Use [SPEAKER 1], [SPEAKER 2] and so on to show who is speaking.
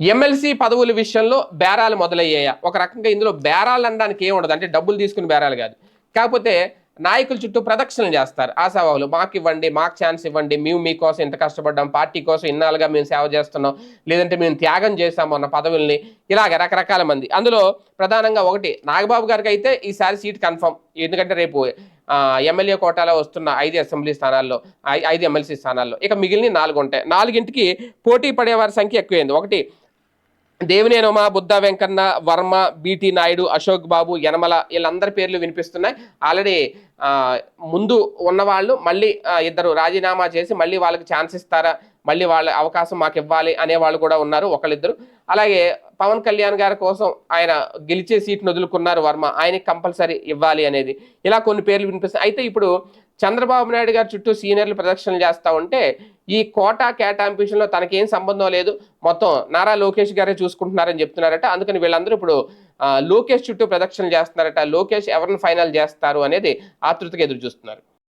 [SPEAKER 1] MLC పదవుల విషయంలో బేరాలు మొదలయ్యాయా? ఒక రకంగా ఇందులో బేరాలు అనడానికి ఏమి ఉండదు. అంటే డబ్బులు తీసుకుని బేరాలు కాదు. కాకపోతే నాయకుల చుట్టూ ప్రదక్షిణలు చేస్తారు. ఆశావాహులు మాకు ఇవ్వండి మాకు ఛాన్స్ ఇవ్వండి మేము మీకోసం ఇంత కష్టపడ్డాం పార్టీ కోసం ఇన్నాళ్ళుగా మేము సేవ చేస్తున్నాం లేదంటే మేము త్యాగం చేశాము అన్న పదవుల్ని ఇలాగ రకరకాల మంది. అందులో ప్రధానంగా ఒకటి నాగబాబు గారికి అయితే ఈసారి సీట్ కన్ఫర్మ్. ఎందుకంటే రేపు ఎమ్మెల్యే కోటాలో వస్తున్న ఐదు అసెంబ్లీ స్థానాల్లో ఐదు ఎమ్మెల్సీ స్థానాల్లో. ఇక మిగిలిన నాలుగు ఉంటాయి. నాలుగింటికి పోటీ పడేవారి సంఖ్య ఎక్కువైంది. ఒకటి దేవినేనోమ బుద్ధ వెంకన్న వర్మ బీటీ నాయుడు అశోక్ బాబు యనమల వీళ్ళందరి పేర్లు వినిపిస్తున్నాయి. ఆల్రెడీ ముందు ఉన్నవాళ్ళు మళ్ళీ ఇద్దరు రాజీనామా చేసి మళ్ళీ వాళ్ళకి ఛాన్స్ ఇస్తారా? మళ్ళీ వాళ్ళ అవకాశం మాకు ఇవ్వాలి అనే వాళ్ళు కూడా ఉన్నారు ఒకళ్ళిద్దరు. అలాగే పవన్ కళ్యాణ్ గారి కోసం ఆయన గెలిచే సీట్ను వదులుకున్నారు వర్మ. ఆయనకి కంపల్సరీ ఇవ్వాలి అనేది. ఇలా కొన్ని పేర్లు వినిపిస్తాయి. అయితే ఇప్పుడు చంద్రబాబు నాయుడు గారి చుట్టూ సీనియర్లు ప్రదక్షిణలు చేస్తూ ఉంటే ఈ కోటా కేటాంపిషన్లో తనకేం సంబంధం లేదు. మొత్తం నారా లోకేష్ గారే చూసుకుంటున్నారని చెప్తున్నారట. అందుకని వీళ్ళందరూ ఇప్పుడు లోకేష్ చుట్టూ ప్రదక్షిణలు చేస్తున్నారట. లోకేష్ ఎవరిని ఫైనల్ చేస్తారు అనేది ఆతృతగా ఎదురు చూస్తున్నారు